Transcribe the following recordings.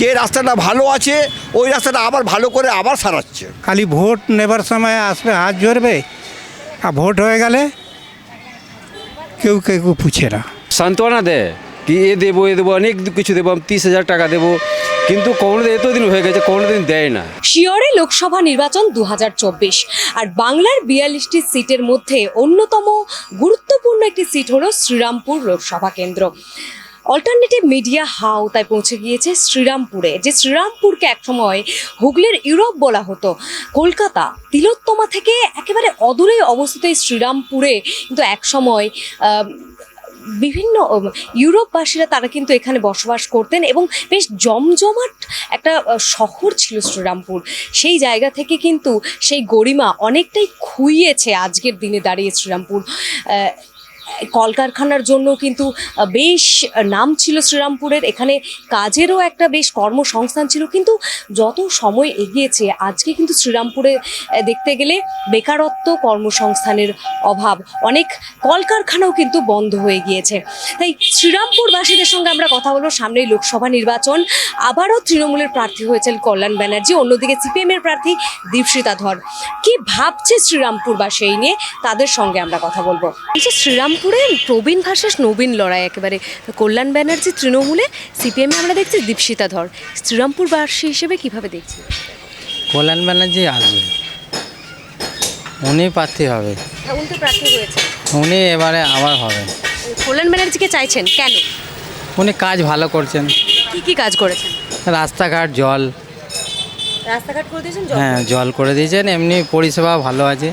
যে রাস্তাটা ভালো আছে ওই রাস্তাটা আবার ভালো করে আবার সারাচ্ছে। খালি ভোট নেবার সময় আসবে হাত জড়বে আর ভোট হয়ে গেলে কেউ কেউ পুছে না। সান্ত্বনা দেয় কি এ দেবো এ দেবো অনেক কিছু দেবো আমি তিরিশ হাজার টাকা দেবো কিন্তু কোনোদিন এতদিন হয়ে গেছে কোনোদিন দেয় না। শিয়রে লোকসভা নির্বাচন দু হাজার চব্বিশ আর বাংলার বিয়াল্লিশটি সিটের মধ্যে অন্যতম গুরুত্বপূর্ণ একটি সিট হলো শ্রীরামপুর লোকসভা কেন্দ্র। অল্টারনেটিভ মিডিয়া হাউ তাই পৌঁছে গিয়েছে শ্রীরামপুরে, যে শ্রীরামপুরকে একসময় হুগলির ইউরোপ বলা হতো। কলকাতা, তিলোত্তমা থেকে একেবারে অদূরে অবস্থিত এই শ্রীরামপুরে কিন্তু একসময় বিভিন্ন ইউরোপবাসীরা তারা কিন্তু এখানে বসবাস করতেন এবং বেশ জমজমাট একটা শহর ছিল শ্রীরামপুর। সেই জায়গা থেকে কিন্তু সেই গরিমা অনেকটাই খুইয়েছে আজকের দিনে দাঁড়িয়ে শ্রীরামপুর। কলকারখানার জন্য কিন্তু বেশ নাম ছিল শ্রীরামপুরের। এখানে কাজেরও একটা বেশ কর্মসংস্থান ছিল। কিন্তু যত সময় এগিয়েছে, আজকে কিন্তু শ্রীরামপুরে দেখতে গেলে বেকারত্ব কর্মসংস্থানের অভাব। অনেক কলকারখানাও কিন্তু বন্ধ হয়ে গিয়েছে। তাই শ্রীরামপুরবাসীদের সঙ্গে আমরা কথা বলব। সামনেই লোকসভা নির্বাচন। আবারও তৃণমূলের প্রার্থী হয়েছেন কল্যাণ ব্যানার্জি, অন্যদিকে সিপিএম এর প্রার্থী দীপশিতা ধর। কি ভাবছে শ্রীরামপুরবাসী নিয়ে? তাদের সঙ্গে আমরা কথা বলব। এই যে প্রবীণ ভাষাস নবীন লড়াই একেবারে। কল্যাণ ব্যানার্জি তৃণমূলে সিপিএমে আমরা দেখছি দীপশিতা ধর। শ্রীরামপুরবাসী হিসেবে কীভাবে দেখছি কল্যাণ ব্যানার্জি আসবে। উনি প্রার্থী হবে। উনি তো প্রার্থী হয়েছে। উনি এবারে আবার হবে। কল্যাণ ব্যানার্জিকে চাইছেন কেন? উনি কাজ ভালো করছেন। কি কি কাজ করেছেন? রাস্তাঘাট জল। রাস্তাঘাট করে দিয়েছেন হ্যাঁ জল করে দিয়েছেন। এমনি পরিষেবা ভালো আছে।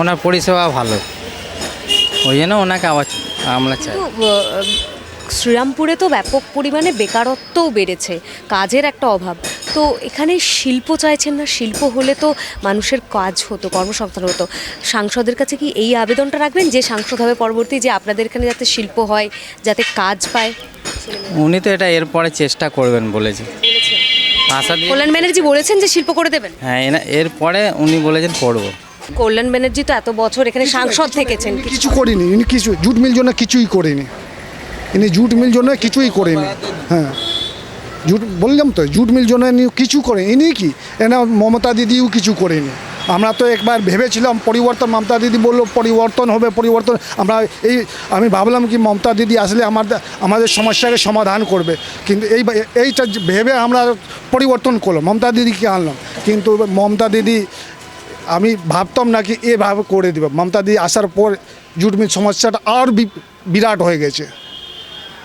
ওনার পরিষেবা ভালো। ওই জন্য ওনাকে আবার আমরা চাই। শ্রীরামপুরে তো ব্যাপক পরিমাণে বেকারত্বও বেড়েছে কাজের একটা অভাব। তো এখানে শিল্প চাইছেন না শিল্প হলে তো মানুষের কাজ হতো কর্মসংস্থান হতো। সাংসদের কাছে কি এই আবেদনটা রাখবেন যে সাংসদ হবে পরবর্তী যে আপনাদের এখানে যাতে শিল্প হয় যাতে কাজ পায়? উনি তো এটা এরপরে চেষ্টা করবেন বলেছে। আশা কল্যাণ ব্যানার্জি বলেছেন যে শিল্প করে দেবেন? হ্যাঁ এরপরে উনি বলেছেন করব। কল্যাণ ব্যানার্জি তো এত বছর এখানে সাংসদ থেকেছেন। কিছু করিনি ইনি কিছু জুট মিল জন্য কিছুই করিনি। ইনি জুট মিল জন্য কিছুই করেনি। হ্যাঁ। জুট বললাম তো জুট মিল জন্য কিছু করে ইনি কি? এনা মমতা দিদিও কিছু করেনি। আমরা তো একবার ভেবেছিলাম পরিবর্তন মমতা দিদি বলল পরিবর্তন হবে পরিবর্তন। আমরা এই আমি ভাবলাম কি মমতা দিদি আসলে আমাদের আমাদের সমস্যাকে সমাধান করবে। কিন্তু এই এইটা ভেবে আমরা পরিবর্তন করলাম মমতা দিদিকে আনলাম। কিন্তু মমতা দিদি আমি ভাবতাম না কি এভাবে করে দেবে। মমতা দিদি আসার পর জুট মিল সমস্যাটা আর বিরাট হয়ে গেছে।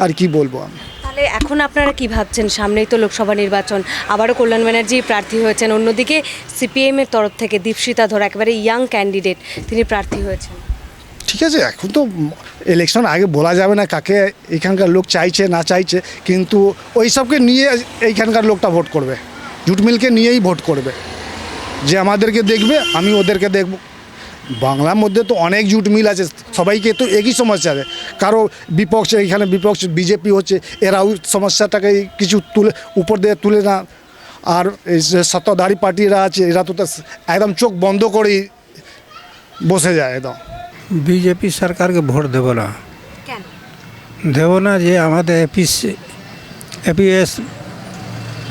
আর কি বলব আমি? তাহলে এখন আপনারা কি ভাবছেন? সামনেই তো লোকসভা নির্বাচন। আবারও কল্যাণ ব্যানার্জি প্রার্থী হয়েছেন। অন্যদিকে সিপিএম এর তরফ থেকে দীপশিতা ধর একেবারে ইয়াং ক্যান্ডিডেট তিনি প্রার্থী হয়েছেন। ঠিক আছে এখন তো ইলেকশন আগে বলা যাবে না কাকে এখানকার লোক চাইছে না চাইছে কিন্তু ওই সবকে নিয়ে এইখানকার লোকটা ভোট করবে। জুট মিলকে নিয়েই ভোট করবে। যে আমাদেরকে দেখবে আমি ওদেরকে দেখব। বাংলার মধ্যে তো অনেক জুট মিল আছে সবাইকে তো একই সমস্যা আছে। কারও বিপক্ষে এখানে বিপক্ষ বিজেপি হচ্ছে এরাও সমস্যাটাকে কিছু তুলে উপর দিয়ে তুলে না। আর এই যে সত্তাধারী পার্টিরা আছে এরা তো তা একদম চোখ বন্ধ করেই বসে যায় একদম। বিজেপি সরকারকে ভোট দেব না। কেন? দেব না যে আমাদের এপিস এপিএস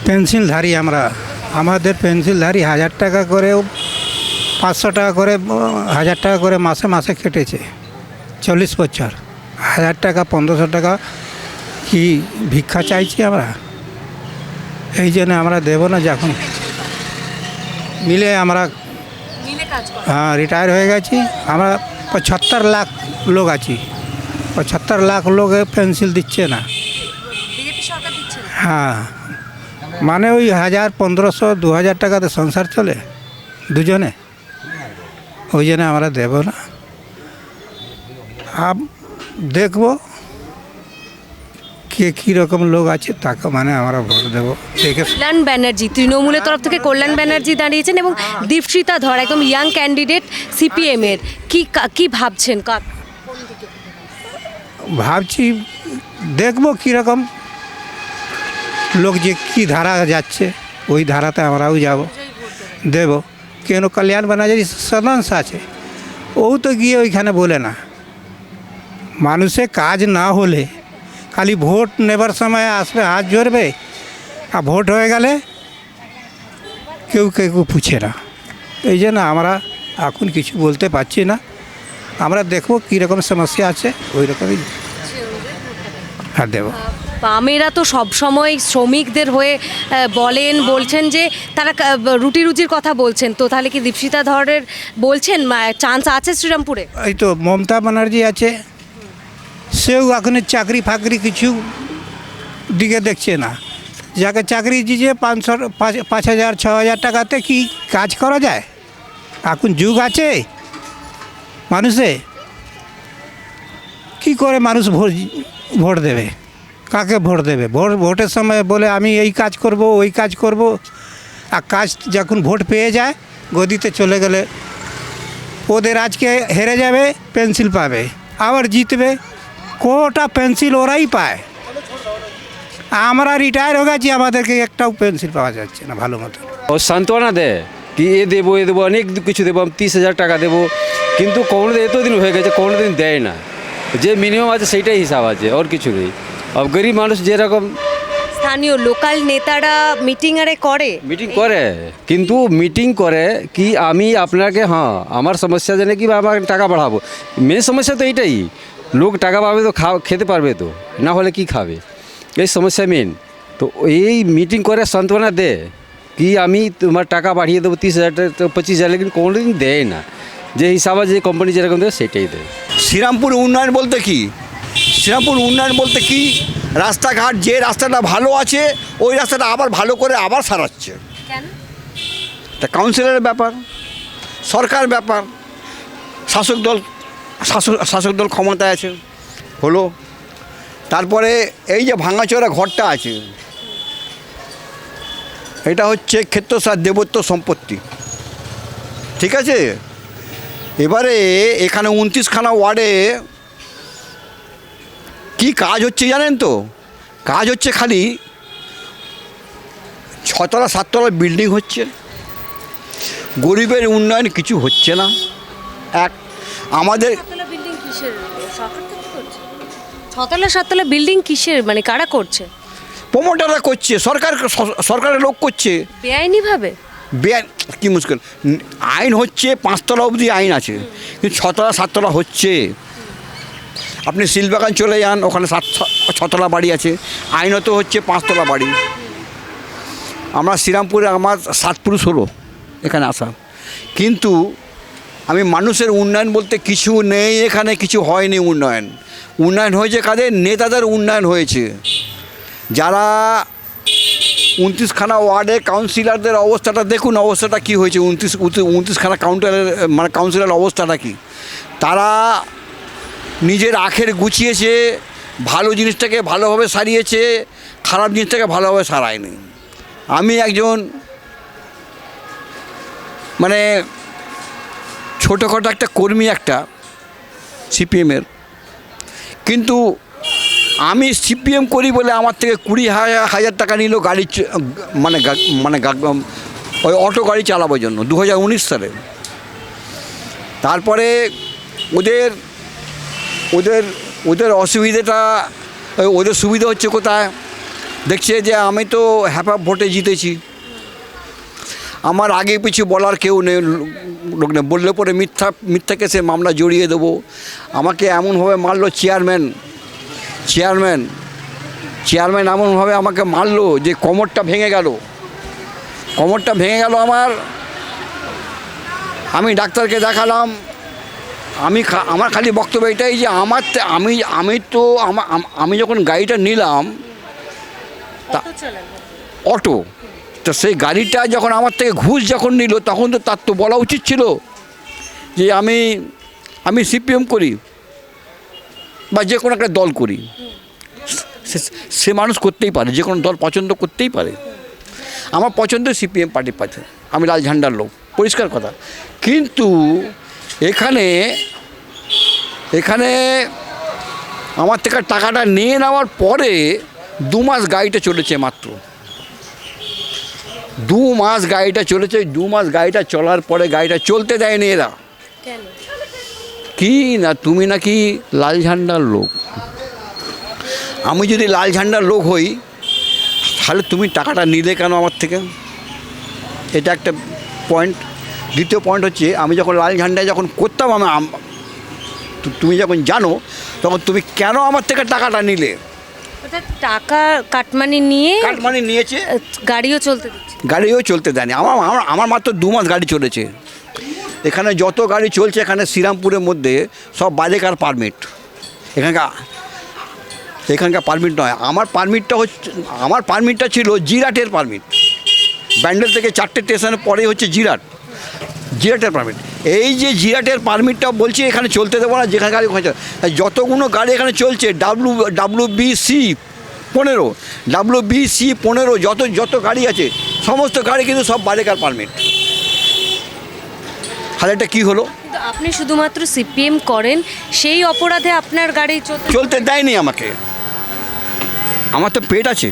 পেন্সিলধারী আমরা আমাদের পেন্সিলধারী হাজার টাকা করেও পাঁচশো টাকা করে হাজার টাকা করে মাসে মাসে কেটেছে চল্লিশ বছর। হাজার টাকা পনেরোশো টাকা কি ভিক্ষা চাইছি আমরা? এই জন্য আমরা দেব না যখন। মিলে আমরা করে। হ্যাঁ রিটায়ার হয়ে গেছি। আমরা পঁচাত্তর লাখ লোক আছি। পঁচাত্তর লাখ লোক পেন্সিল দিচ্ছে না? হ্যাঁ। মানে ওই হাজার পনেরোশো দু হাজার টাকাতে সংসার চলে দুজনে। ওই জন্য আমরা দেব না। আপ দেখব কে কীরকম লোক আছে তাকে মানে আমরা ভোট দেবো। দেখে কল্যাণ ব্যানার্জি তৃণমূলের তরফ থেকে কল্যাণ ব্যানার্জি দাঁড়িয়েছেন এবং দীপশিতা ধর একদম ইয়াং ক্যান্ডিডেট সিপিএম এর কি কা- ভাবছেন? ভাবছি দেখব কীরকম। লোক যে কী ধারা যাচ্ছে, ওই ধারাতে আমরাও যাব, দেব। কেন কল্যাণ ব্যানার্জি সদস্য আছে, ও তো গিয়ে ওইখানে বলে না। মানুষে কাজ না হলে, খালি ভোট নেবার সময় আসবে, হাত জড়বে, আর ভোট হয়ে গেলে কেউ কেউ পুছে না। এই জন্য আমরা এখন কিছু বলতে পারছি না। আমরা দেখব কীরকম সমস্যা আছে ওই রকমই হাত দেবো। বামেরা তো সব সময় শ্রমিকদের হয়ে বলেন, বলছেন যে তারা রুটি রুজির কথা বলছেন। তো তাহলে কি দীপশিতা ধরের বলছেন? চান্স আছে শ্রীরামপুরে? এই তো মমতা ব্যানার্জি আছে। সেও এখন চাকরি ফাকরি কিছু দিকে দেখছে না। যাকে চাকরি দিয়েছে পাঁচশো, পাঁচ পাঁচ হাজার, ছ হাজার টাকাতে কি কাজ করা যায়? এখন যুগ আছে মানুষে। কি করে মানুষ ভোট ভোট দেবে? কাকে ভোট দেবে? ভোট, ভোটের সময় বলে, আমি এই কাজ করব, ওই কাজ করব। আর কাজ যখন ভোট পেয়ে যায়, গদিতে চলে গেলে ওদের আজকে হেরে যাবে, পেন্সিল পাবে। আবার জিতবে, কোটা পেন্সিল ওরাই পায়। আমরা রিটায়ার হয়ে গেছি, আমাদেরকে একটাও পেন্সিল পাওয়া যাচ্ছে না, ভালো মতো। ও সান্ত্বনা দেয় কি এ দেবো এ দেবো, অনেক কিছু দেবো, আমি তিরিশ হাজার টাকা দেবো। কিন্তু কোনো দিন এতদিন হয়ে গেছে কোনো দিন দেয় না। যে মিনিমাম আছে, সেইটাই হিসাব আছে, ওর কিছু নেই। গরিব মানুষ যেরকম স্থানীয় লোকাল নেতারা মিটিং আরে করে। মিটিং করে কিন্তু মিটিং করে কি আমি আপনাকে হ্যাঁ আমার সমস্যা জেনে কি আমার টাকা বাড়াবো। মেন সমস্যা তো এইটাই লোক টাকা পাবে তো খাওয়া খেতে পারবে তো না হলে কি খাবে? এই সমস্যা মেন তো এই মিটিং করে সান্ত্বনা দে কি আমি তোমার টাকা বাড়িয়ে দেবো তিরিশ হাজার পঁচিশ হাজার কিন্তু কোনোদিন দেয় না। যে হিসাবে যে কোম্পানি যেরকম দেবে সেটাই দেয়। শ্রীরামপুর উন্নয়ন বলতে কি? শ্রীরামপুর উন্নয়ন বলতে কি? রাস্তাঘাট যে রাস্তাটা ভালো আছে ওই রাস্তাটা আবার ভালো করে আবার সারাচ্ছে। তা কাউন্সিলরের ব্যাপার সরকার ব্যাপার শাসক দল শাসক শাসক দল ক্ষমতায় আছে হলো। তারপরে এই যে ভাঙাচোরা ঘরটা আছে এটা হচ্ছে ক্ষেত্রসার দেবত্ব সম্পত্তি। ঠিক আছে? এবারে এখানে উনত্রিশখানা ওয়ার্ডে কি কাজ হচ্ছে জানেন তো? কাজ হচ্ছে খালি ছতলা সাততলা বিল্ডিং হচ্ছে। গরিবের উন্নয়ন কিছু হচ্ছে না। এক আমাদের ছতলা সাততলা বিল্ডিং কিসের? মানে কারা করছে? প্রমোটাররা করছে সরকার সরকারের লোক করছে। বেআইনি ভাবে? বেআইন কী মুশকিল। আইন হচ্ছে পাঁচতলা অবধি আইন আছে। কিন্তু ছতলা সাততলা হচ্ছে। আপনি শিলবাগান চলে যান, ওখানে সাত ছতলা বাড়ি আছে। আইনত হচ্ছে পাঁচতলা বাড়ি। আমরা শ্রীরামপুরে আমার সাত পুরুষ হলো, এখানে আসা। কিন্তু আমি মানুষের উন্নয়ন বলতে কিছু নেই, এখানে কিছু হয়নি উন্নয়ন। উন্নয়ন হয়েছে কাদের? নেতাদের উন্নয়ন হয়েছে। যারা উনত্রিশখানা ওয়ার্ডে কাউন্সিলরদের অবস্থাটা দেখুন, অবস্থাটা কি হয়েছে? উনত্রিশ উনত্রিশখানা কাউন্টারের মানে কাউন্সিলর অবস্থাটা কি? তারা নিজের আখের গুছিয়েছে, ভালো জিনিসটাকে ভালোভাবে সারিয়েছে, খারাপ জিনিসটাকে ভালোভাবে সারায়নি। আমি একজন মানে ছোটোখাটো একটা কর্মী একটা সিপিএমের, কিন্তু আমি সিপিএম করি বলে আমার থেকে কুড়ি হাজার টাকা নিল গাড়ি মানে মানে ওই অটো গাড়ি চালাবার জন্য, দু হাজার উনিশ সালে। তারপরে ওদের ওদের ওদের অসুবিধাটা ওদের সুবিধা হচ্ছে কোথায়? দেখছে যে আমি তো হ্যাপা ভোটে জিতেছি। আমার আগে পিছু বলার কেউ নেই, লোক নেই। বললে পরে মিথ্যা মিথ্যা কেসে মামলা জড়িয়ে দেবো। আমাকে এমনভাবে মারলো চেয়ারম্যান চেয়ারম্যান চেয়ারম্যান এমনভাবে আমাকে মারলো যে কোমরটা ভেঙে গেল। কোমরটা ভেঙে গেল আমার। আমি ডাক্তারকে দেখালাম আমি খা- আমার খালি বক্তব্য এটাই যে আমার আমি আমি তো আমা- আমি যখন গাড়িটা নিলাম তা অটো তো সেই গাড়িটা যখন আমার থেকে ঘুষ যখন নিল তখন তো তার তো বলা উচিত ছিল যে আমি আমি সিপিএম করি বা যে কোনো একটা দল করি। সে- সে মানুষ করতেই পারে যে কোনো দল পছন্দ করতেই পারে। আমার পছন্দ সিপিএম পার্টি পাচ্ছে আমি লাল ঝান্ডার লোক পরিষ্কার কথা। কিন্তু এখানে এখানে আমার থেকে টাকাটা নিয়ে নেওয়ার পরে দু মাস গাড়িটা চলেছে মাত্র। দু মাস গাড়িটা চলেছে দু মাস গাড়িটা চলার পরে গাড়িটা চলতে দেয়নি এরা। কি না তুমি নাকি লাল ঝান্ডার লোক। আমি যদি লাল ঝান্ডার লোক হই তাহলে তুমি টাকাটা নিলে কেন আমার থেকে? এটা একটা পয়েন্ট দ্বিতীয় পয়েন্ট হচ্ছে আমি যখন লাল ঝান্ডায় যখন করতাম আমি তুমি যখন জানো তখন তুমি কেন আমার থেকে টাকাটা নিলে? টাকা কাটমানি নিয়ে কার মানে নিয়েছে গাড়িও চলতে দিচ্ছে। গাড়িও চলতে দেয়নি। আমার আমার আমার মাত্র দু মাস গাড়ি চলেছে। এখানে যত গাড়ি চলছে এখানে শ্রীরামপুরের মধ্যে সব বাজেকার পারমিট এখানকার এখানকার পারমিট নয়। আমার পারমিটটা হচ্ছে আমার পারমিটটা ছিল জিরাটের পারমিট ব্যান্ডেল থেকে চারটে স্টেশনের পরেই হচ্ছে জিরাট। জিরাটের পারমিট এই যে জিরাটের পারমিটটা বলছি এখানে চলতে দেবো না যেখানে গাড়ি ওখানে যতগুলো গাড়ি এখানে চলছে ডাব্লু ডাব্লু বি সি পনেরো ডাব্লু বি সি পনেরো যত যত গাড়ি আছে সমস্ত গাড়ি কিন্তু সব বারেকার পারমিট তাহলে এটা কী হলো? আপনি শুধুমাত্র সিপিএম করেন সেই অপরাধে আপনার গাড়ি চলতে দেয়নি আমাকে। আমার তো পেট আছে।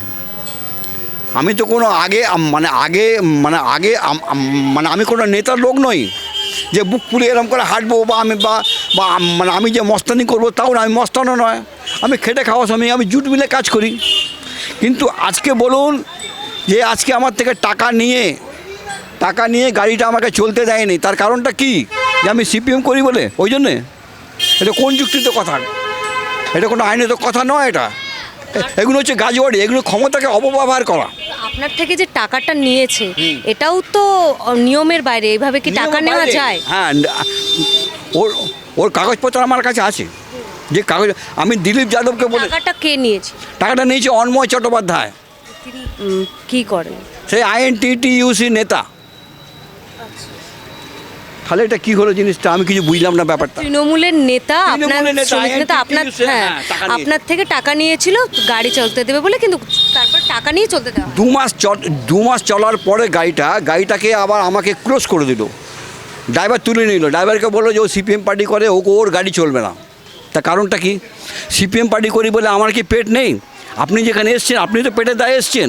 আমি তো কোনো আগে মানে আগে মানে আগে মানে আমি কোনো নেতার লোক নই। যে বুক পুলে এরম করে হাঁটবো বা আমি, বা বা মানে আমি যে মস্তানি করব তাও না, আমি মস্তানও নয়। আমি খেটে খাওয়া সময় আমি জুট মিলে কাজ করি। কিন্তু আজকে বলুন যে আজকে আমার থেকে টাকা নিয়ে টাকা নিয়ে গাড়িটা আমাকে চলতে দেয়নি, তার কারণটা কি? যে আমি সিপিএম করি বলে? ওই জন্যে? এটা কোন যুক্তিতে কথা? এটা কোনো আইনত কথা নয় এটা। এগুলো হচ্ছে গাজওয়াড়ি এগুলো ক্ষমতাকে অপব্যবহার করা। আপনার থেকে যে টাকাটা নিয়েছে এটাও তো নিয়মের বাইরে এভাবে কি টাকা নেওয়া যায়? হ্যাঁ ওর ওর কাগজপত্র আমার কাছে আছে। যে কাগজ আমি দিলীপ যাদবকে বলে টাকাটা কে নিয়েছে? টাকাটা নিয়েছে অন্ময় চট্টোপাধ্যায়। কি করেন? সেই আইএনটিটিইউসি নেতা। তাহলে এটা কি হলো জিনিসটা? আমি কিছু বুঝলাম না ব্যাপারটা। তৃণমূলের নেতা আপনার শ্রমিক নেতা আপনার হ্যাঁ হ্যাঁ। আপনার থেকে টাকা নিয়েছিল গাড়ি চলতে দেবে বলে কিন্তু তারপর টাকা নিয়ে চলতে দেওয়া দু মাস দু মাস চলার পরে গাড়িটা গাড়িটাকে আবার আমাকে ক্লোজ করে দিল। ড্রাইভার তুলে নিল। ড্রাইভারকে বলল যে ও সিপিএম পার্টি করে ও ওর গাড়ি চলবে না। তা কারণটা কি? সিপিএম পার্টি করি বলে আমার কি পেট নেই? আপনি যেখানে এসছেন আপনি তো পেটে দায় এসছেন।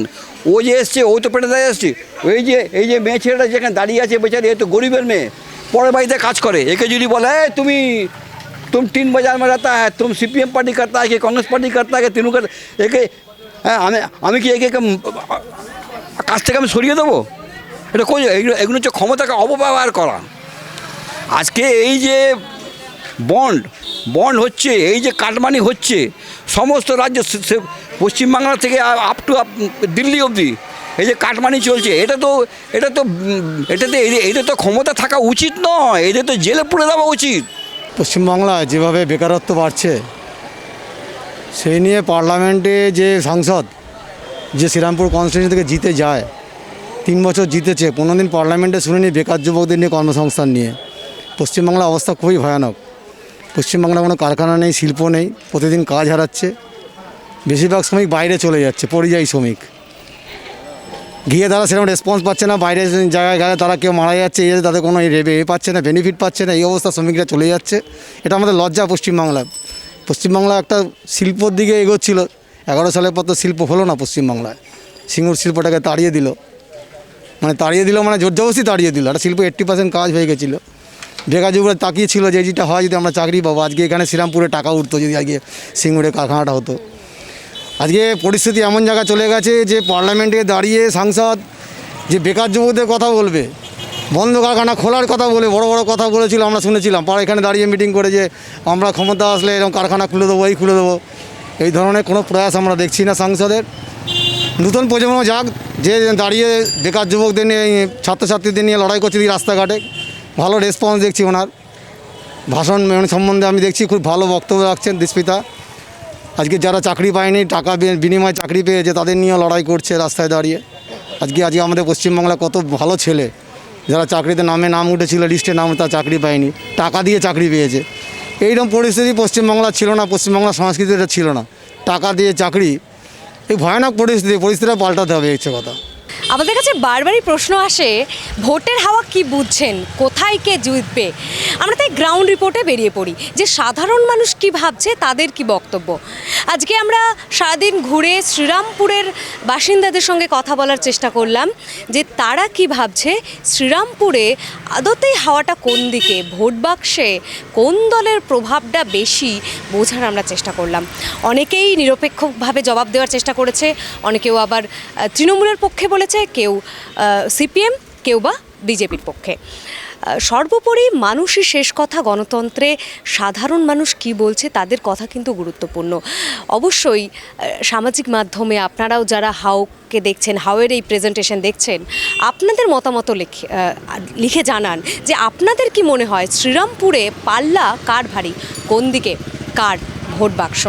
ও যে এসছে ও তো পেটে দায়ে এসছে। ওই যে এই যে মেয়ে ছেলেটা যেখানে দাঁড়িয়ে আছে বেচারি এ তো গরিবের মেয়ে। পরের বাড়িতে কাজ করে একে যদি বলে "এই, তুমি तुम तीन बाजार में रहता है तुम सी पी एम पार्टी करता है कि कांग्रेस पार्टी करता है कि তৃণমূল कर একে হ্যাঁ আমি আমি কি একে একে কাছ থেকে আমি সরিয়ে দেবো এটা কোন এগুলো এগুলো হচ্ছে ক্ষমতাকে অপব্যবহার করা আজকে এই যে বন্ড বন্ড হচ্ছে এই যে কাটমানি হচ্ছে সমস্ত রাজ্য সে- সে- পশ্চিমবাংলা থেকে আপ টু দিল্লি অবধি এই যে কাটমানি চলছে, এটা তো এটা তো এটাতে এদের তো ক্ষমতা থাকা উচিত নয় এদের তো জেলে পুরে দেওয়া উচিত। পশ্চিমবাংলায় যেভাবে বেকারত্ব বাড়ছে, সেই নিয়ে পার্লামেন্টে যে সাংসদ, যে শ্রীরামপুর কনস্টিটিউশন থেকে জিতে যায়, তিন বছর জিতেছে, পনেরো দিন পার্লামেন্টে শুনেনি বেকার যুবকদের নিয়ে কর্মসংস্থান নিয়ে পশ্চিমবাংলার অবস্থা খুবই ভয়ানক। পশ্চিমবাংলার কোনো কারখানা নেই, শিল্প নেই, প্রতিদিন কাজ হারাচ্ছে, বেশিরভাগ শ্রমিক বাইরে চলে যাচ্ছে, পরিযায়ী শ্রমিক। গিয়ে তারা সেরকম রেসপন্স পাচ্ছে না, বাইরে জায়গায় গেলে তারা কেউ মারা যাচ্ছে, এই তাদের কোনো এ পাচ্ছে না বেনিফিট পাচ্ছে না, এই অবস্থা শ্রমিকরা চলে যাচ্ছে। এটা আমাদের লজ্জা পশ্চিমবাংলা পশ্চিমবাংলা একটা শিল্পর দিকে এগোচ্ছিল। এগারো সালের পর তো শিল্প হলো না পশ্চিমবাংলায়। সিঙ্গুর শিল্পটাকে তাড়িয়ে দিল। মানে তাড়িয়ে দিল মানে জোরজবস্তি তাড়িয়ে দিল। একটা শিল্প এইট্টি পার্সেন্ট কাজ হয়ে গেছিল। বেকার যুবরা তাকিয়েছিল যে যেটা হয়, যদি আমরা চাকরি পাবো। আজকে এখানে শ্রীরামপুরে টাকা উঠতো, যদি আজকে সিঙ্গুরে কারখানাটা হতো। আজকে পরিস্থিতি এমন জায়গা চলে গেছে যে পার্লামেন্টে দাঁড়িয়ে সাংসদ যে বেকার যুবকদের কথা বলবে, বন্ধ কারখানা খোলার কথা বলে, বড় বড় কথা বলেছিল, আমরা শুনেছিলাম। পাড়া এখানে দাঁড়িয়ে মিটিং করে যে, আমরা ক্ষমতা আসলে এরকম কারখানা খুলে দেবো, এই খুলে দেবো। এই ধরনের কোনো প্রয়াস আমরা দেখছি না সাংসদের। নতুন প্রজন্ম যাক, যে দাঁড়িয়ে বেকার যুবকদের নিয়ে, ছাত্রছাত্রীদের নিয়ে লড়াই করছে রাস্তাঘাটে। ভালো রেসপন্স দেখছি ওনার। ভাষণ মানে সম্বন্ধে আমি দেখছি, খুব ভালো বক্তব্য রাখছেন দিস্পিতা আজকে যারা চাকরি পায়নি, টাকা বিনিময়ে চাকরি পেয়েছে, তাদের নিয়ে লড়াই করছে রাস্তায় দাঁড়িয়ে। আজকে আজকে আমাদের পশ্চিমবাংলা কত ভালো ছেলে, যারা চাকরিতে নামে নাম উঠেছিল, লিস্টে নাম, তার চাকরি পায়নি, টাকা দিয়ে চাকরি পেয়েছে। এইরকম পরিস্থিতি পশ্চিমবাংলা ছিল না, পশ্চিমবাংলার সংস্কৃতিটা ছিল না। টাকা দিয়ে চাকরি, এই ভয়ানক পরিস্থিতি, পরিস্থিতিটা পাল্টাতে হবে, এই কথা। আমাদের কাছে বারবারই প্রশ্ন আসে, ভোটের হাওয়া কি বুঝছেন? কোথায় কে জিতবে? আমরা তাই গ্রাউন্ড রিপোর্টে বেরিয়ে পড়ি যে সাধারণ মানুষ কি ভাবছে, তাদের কি বক্তব্য? আজকে আমরা সারাদিন ঘুরে শ্রীরামপুরের বাসিন্দাদের সঙ্গে কথা বলার চেষ্টা করলাম যে তারা কি ভাবছে, শ্রীরামপুরে আদতেই হাওয়াটা কোন দিকে, ভোট বাক্সে কোন দলের প্রভাবটা বেশি, বোঝার আমরা চেষ্টা করলাম। অনেকেই নিরপেক্ষভাবে জবাব দেওয়ার চেষ্টা করেছে, অনেকেও আবার তৃণমূলের পক্ষে বলেছে কেউ সিপিএম, কেউ বা বিজেপির পক্ষে। সর্বোপরি মানুষই শেষ কথা গণতন্ত্রে, সাধারণ মানুষ কি বলছে তাদের কথা কিন্তু গুরুত্বপূর্ণ। অবশ্যই সামাজিক মাধ্যমে আপনারাও যারা হাওকে দেখছেন, হাওয়ের এই প্রেজেন্টেশন দেখছেন, আপনাদের মতামত লিখে লিখে জানান যে আপনাদের কি মনে হয়, শ্রীরামপুরে পাল্লা কার ভারী? কোন দিকে কার ভোট বাক্স?